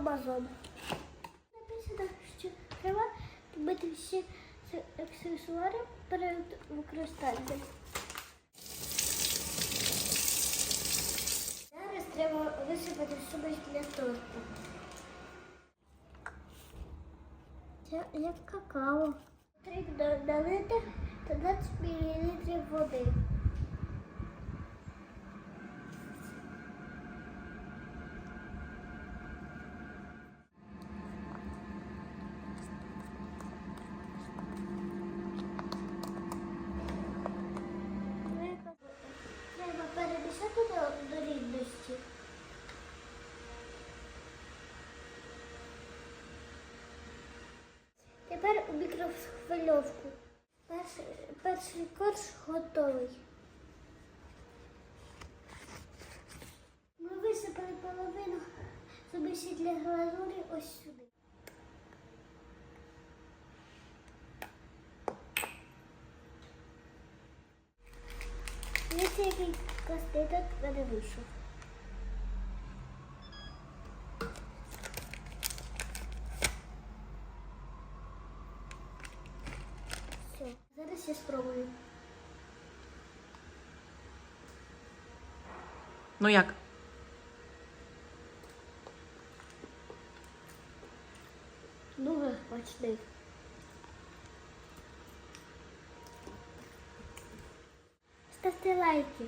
Amazon. Написано, що треба побити всі аксесуари перед використанням. Зараз треба висипати суміш для торту. Це як какао. Потрібно налити 13 мл води. Тепер у мікрохвильовку. Перший, перший корж готовий. Ми висипали половину суміші для глазурі ось сюди. Дивіться, який коститок мене вийшов. Зараз я спробую. Ну як? Дуже смачний. Ставте лайки.